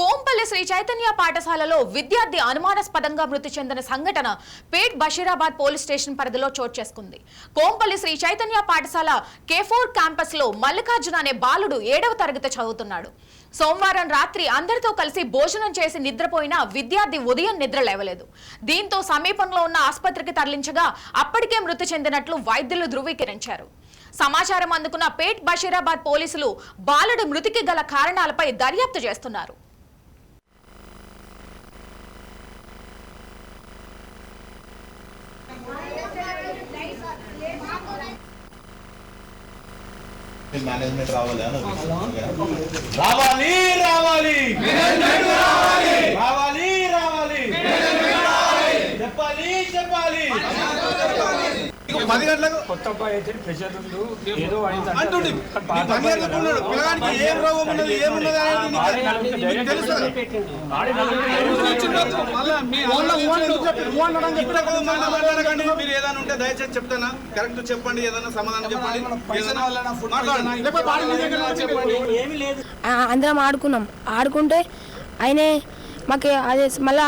కోంపల్లి శ్రీ చైతన్య పాఠశాలలో విద్యార్థి అనుమానాస్పదంగా మృతి చెందిన సంఘటన పేట్ బషీరాబాద్ పోలీస్ స్టేషన్ పరిధిలో చోటు చేసుకుంది. కోంపల్లి శ్రీ చైతన్య పాఠశాల కేఫోర్ క్యాంపస్లో మల్లికార్జున అనే బాలుడు ఏడవ తరగతి చదువుతున్నాడు. సోమవారం రాత్రి అందరితో కలిసి భోజనం చేసి నిద్రపోయిన విద్యార్థి ఉదయం నిద్ర లేవలేదు. దీంతో సమీపంలో ఉన్న ఆసుపత్రికి తరలించగా అప్పటికే మృతి చెందినట్లు వైద్యులు ధృవీకరించారు. సమాచారం అందుకున్న పేట్ బషీరాబాద్ పోలీసులు బాలుడి మృతికి గల కారణాలపై దర్యాప్తు చేస్తున్నారు. मैनेजमेंट रावल है ना? हाँ, हाँ। रावल పది గంటలకు. కొత్త అబ్బాయి అయితే ప్రెషర్ ఉండు. ఏదో అయింది అంటుండి. పాత పది గంటలకు ఉన్నాడు? పిల్లగానికి ఏం రోగం ఉన్నది ఏమున్నది అనేది తెలుసు మాట్లాడకండి. మీరు ఏదైనా ఉంటే దయచేసి చెప్తానా? కరెక్ట్ చెప్పండి ఏదైనా సమాధానం చెప్పండి. అందరం ఆడుకున్నాం. ఆడుకుంటే ఆయనే మాకు అదే మళ్ళా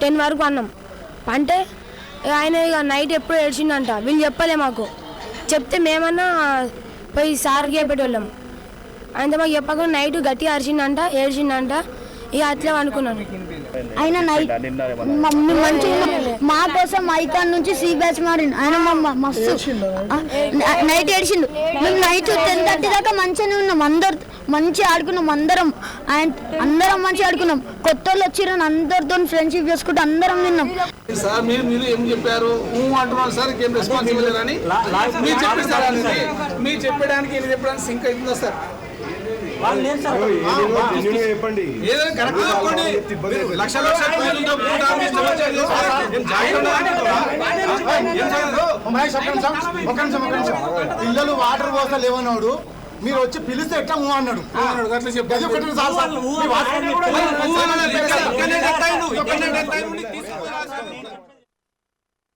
టెన్ వరకు అన్నాం. అంటే ఆయన ఇక నైట్ ఎప్పుడు ఏడ్చిండంట. వీళ్ళు చెప్పలే మాకు. చెప్తే మేమన్నా పోయి సార్కి పెట్టేవాళ్ళం ఆయనతో మాకు చెప్పకుండా నైట్ గట్టిగా అరిచిండంట ఏడ్చిండంట. ఇక అట్లే అనుకున్నాను. ఆయన నైట్ మమ్మీ మంచిగా మా కోసం ఐకాన్ నుంచి సి బ్యాచ్ మారిండు. ఆయన మా మస్తు నైట్ ఏడిచిండు. మేము నైట్ టెన్ థర్టీ దాకా మంచిగానే ఉన్నాం. అందరు మంచిగా ఆడుకున్నాం. అందరం ఆయన అందరం మంచిగా ఆడుకున్నాం. కొత్త వాళ్ళు వచ్చిర్రు అందరితో ఫ్రెండ్షిప్ చేసుకుంటూ అందరం తిన్నాం. సార్ మీరు మీరు ఏం చెప్పారు? అంటున్నారు సార్ ఏం రెస్పాన్స్ ఇవ్వలేదని మీరు చెప్పేసారు మీరు చెప్పడానికి ఇది చెప్పడానికి సింక్ అవుతుందా సార్? చెప్పండి. లక్ష లక్ష పిల్లలు వాటర్ పోస్తా లేవన్నాడు మీరు వచ్చి పిలిస్తే ఎట్లా ఊ అన్నాడు? అట్లా చెప్పు.